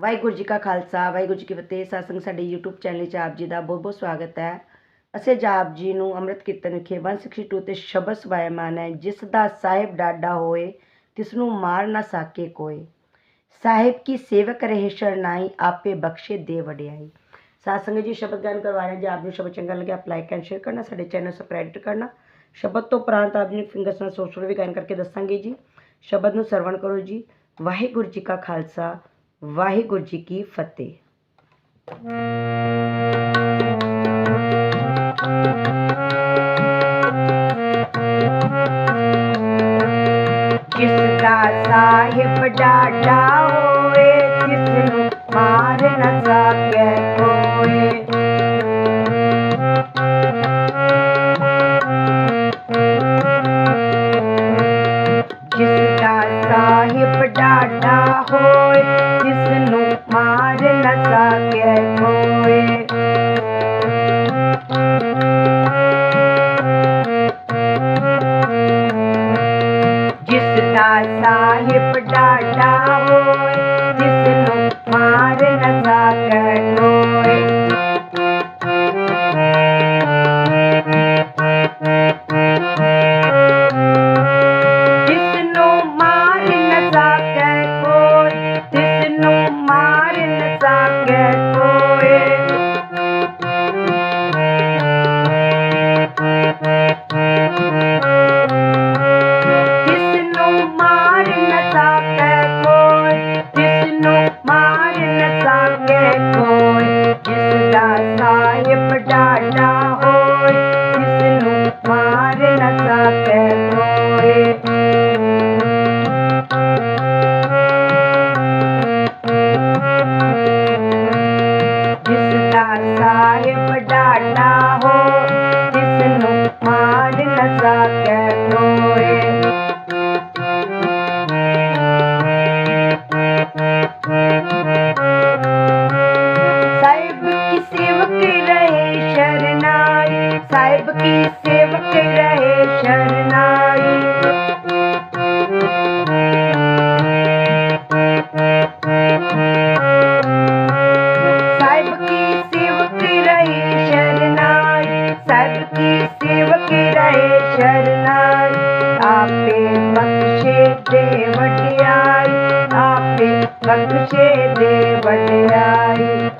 ਵਾਹਿਗੁਰੂ ਜੀ ਕਾ ਖਾਲਸਾ, ਵਾਹਿਗੁਰੂ ਜੀ ਕੀ ਫਤਿਹ। ਸਾਸੰਗ ਸਾਡੇ YouTube channel 'ਚ ਆਪ ਜੀ ਦਾ ਬਹੁਤ ਬਹੁਤ ਸਵਾਗਤ ਹੈ। ਅਸੀਂ ਅੱਜ ਆਪ ਜੀ ਨੂੰ ਅੰਮ੍ਰਿਤ ਕੀਰਤਨ ਵਿਖੇ 162 ਤੇ ਸ਼ਬਦ ਸਵਾਇਮਾਨ ਹੈ। ਜਿਸ ਦਾ ਸਾਹਿਬ ਡਾਡਾ ਹੋਏ, ਤਿਸ ਨੂੰ ਮਾਰ ਨਾ ਸਾਕੇ ਕੋਏ। ਸਾਹਿਬ ਕੀ ਸੇਵਕ ਰਹੇ ਸ਼ਰਨਾਈ, ਆਪੇ ਬਖਸ਼ੇ ਦੇ ਵਡਿਆਈ। ਸਾਸੰਗ ਜੀ, ਸ਼ਬਦ ਗਾਇਨ ਕਰਵਾ ਰਹੇ ਹਾਂ। ਜੇ ਆਪ ਨੂੰ ਸ਼ਬਦ ਚੰਗਾ ਲੱਗਿਆ, ਆਪ ਲਾਈਕ ਐਂਡ ਸ਼ੇਅਰ ਕਰਨਾ, ਸਾਡੇ ਚੈਨਲ ਸਬਸਕ੍ਰਾਈਬ ਕਰਨਾ। ਸ਼ਬਦ ਤੋਂ ਉਪਰੰਤ ਆਪ ਜੀ ਨੂੰ ਫਿੰਗਰਸ ਨਾਲ ਸੋਚ ਵੀ ਗਾਇਨ ਕਰਕੇ ਦੱਸਾਂਗੇ ਜੀ। ਸ਼ਬਦ ਨੂੰ ਸਰਵਣ ਕਰੋ ਜੀ। ਵਾਹਿਗੁਰੂ ਜੀ ਕਾ ਖਾਲਸਾ। वाहिगुरु जी की फतेह। जिसका साहिब डाटा होए जिसनु मार न सके कोई साहिब डाटा की सेवक रहे शरणाई। साहिब की सेवक रहे शरणाई। साहिब की सेवक रहे शरणाई। आपे बख्शे देवटियाई आपे बख्शे देवटियाई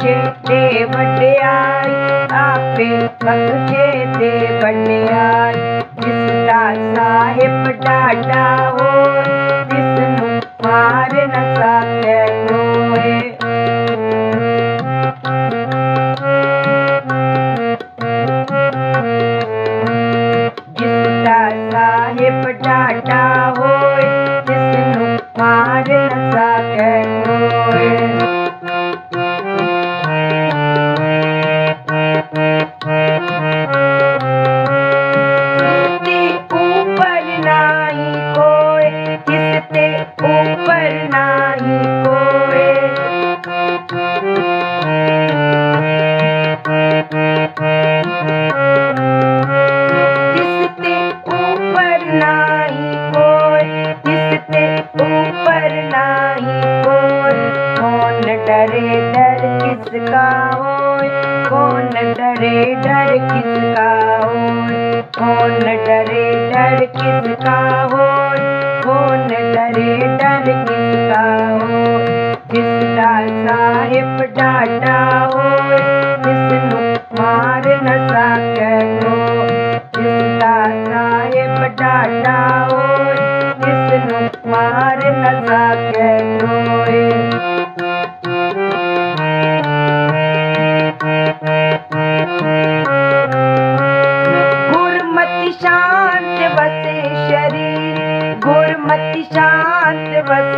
ते बंडियार आपे बख्शे ते बंडियार। जिसका साहिब डाटा हो पर नाही कौन कौन डरे डर किसका हो कौन डरे डर किसका हो कौन डरे डर किसका हो कौन डरे डर किसका हो किसका साहिब डाटा हो किसनु मार न सकनो।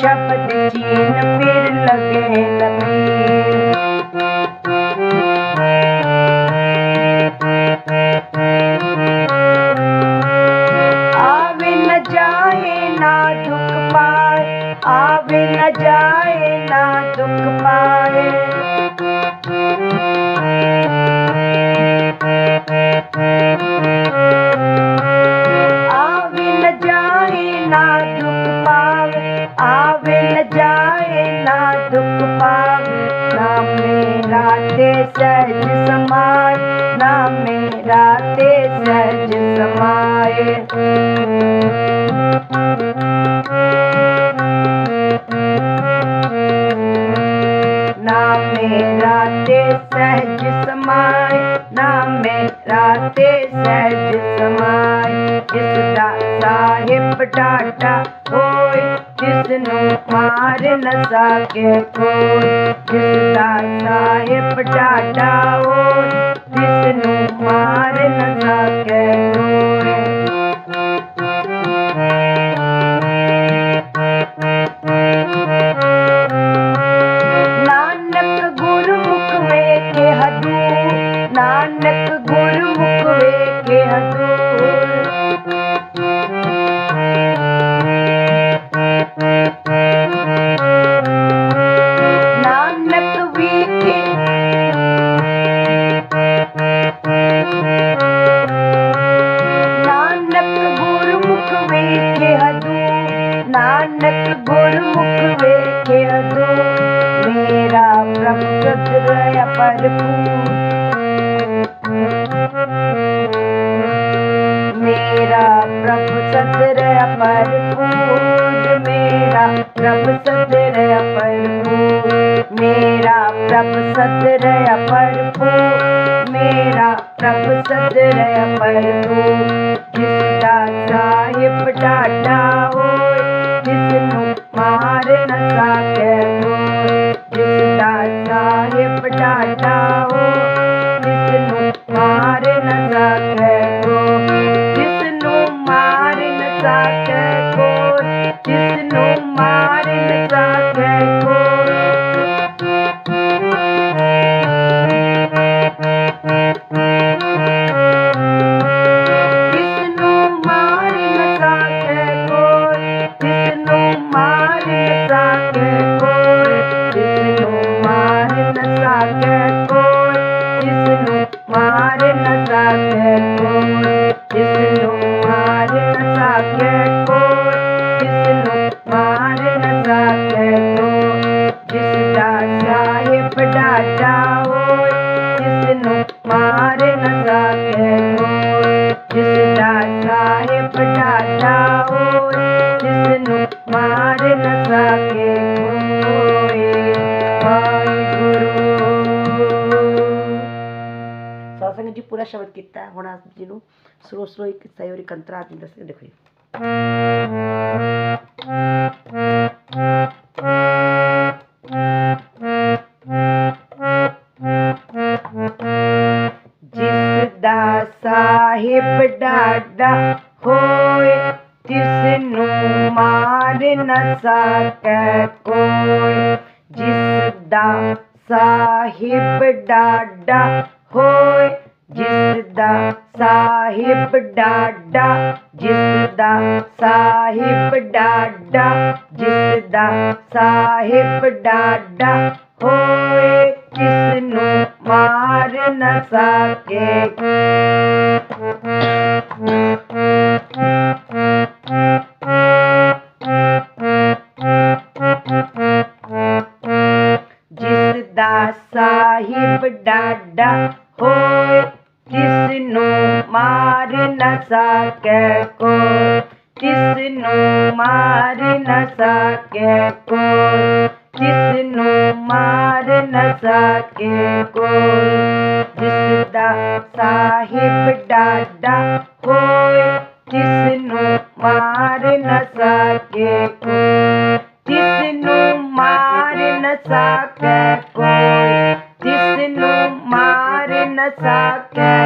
शब्द छीन फिर लगे लगे सहज समाय, नाम राते सहज समाय। इसदा साहिब डाटा हो जिसनु मार न साहिब टाटा होय, जिसनु मार न Música ಕಿತ್ತ ಒಣ ಅಜ್ಜಿನು ಸ್ಲೋ ಸ್ಲೋ ಇಕ್ಕಿ ಸೈವ್ರಿ ಕಂತ್ರ ಆತಿಂದ ಸಿಡಕ್ರಿ जी साहिब डाडा होए तिसनु मार न सके कोई जिसदा साहिब डाडा होए ਜਿਸ ਦਾ ਸਾਹਿਬ ਡਾਡਾ ਜਿਸ ਦਾ ਸਾਹਿਬ ਡਾਡਾ ਜਿਸ ਦਾ ਸਾਹਿਬ ਡਾਡਾ, ਹੋਏ ਕਿਸ ਨੂੰ ਮਾਰ ਨਾ ਸਕੇ। ਜਿਸ ਦਾ ਸਾਹਿਬ ਡਾਡਾ, ਹੋਏ किसनु मार न सके को किसनु मार न सके को किसनु मार न सके को। जिसदा साहिब डाडा कोई किसनु मार न सके को किसनु मार न सके कोई जिसनु मार न सके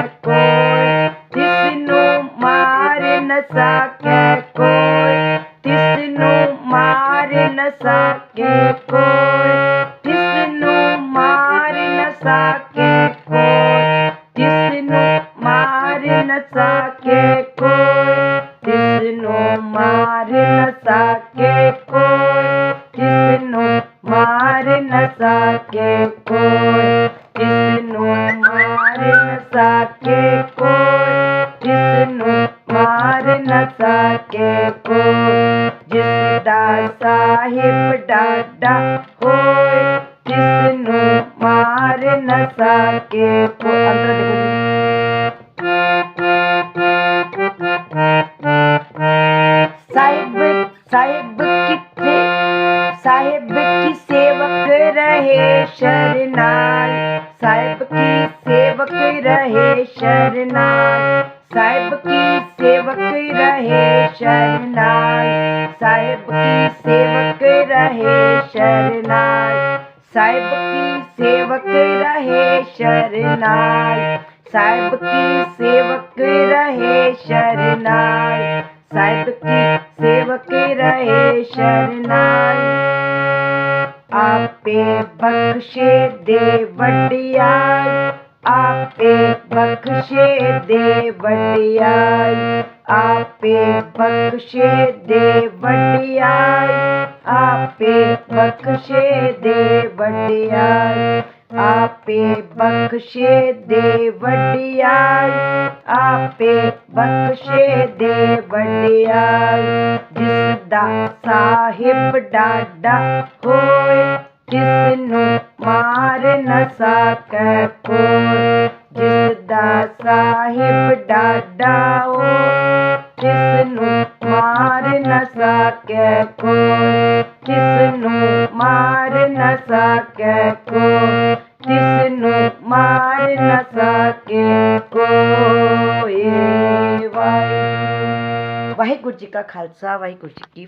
सके कोई, किसनु मार न सके कोई, किसनु मार न सके कोई, किसनु मार न सके कोई, किसनु मार न सके कोई, किसनु मार न सके कोई, किसनु मार न सके कोई। न सके जिसदा साहिब डाडा हो मार न सके अंदर देखो रहे शरणाय साहिब की सेवक रहे शरणाय साहिब की सेवक रहे शरणाय आपे बख्शे देवटियाय आपे बख्शे देवटियाय आपे बख्शे दे देवटियाय आपे बख्शे देवटियाय आपे बख्शे दे देवडियाल आपे बख्शे देवडियाल जिसदा साहिब डाडा होए, जिसनु मार न सकै कोई जिसदा साहिब डाडा हो जिसनु मार न सकै कोई जिसनु मार न सकै कोई ਨੂੰ ਮਾਰ ਨ ਸਕੇ ਕੋਈ ਵਾਹਿਗੁਰੂ ਵਾਹਿਗੁਰੂ ਜੀ ਕਾ ਖਾਲਸਾ ਵਾਹਿਗੁਰੂ ਜੀ ਕੀ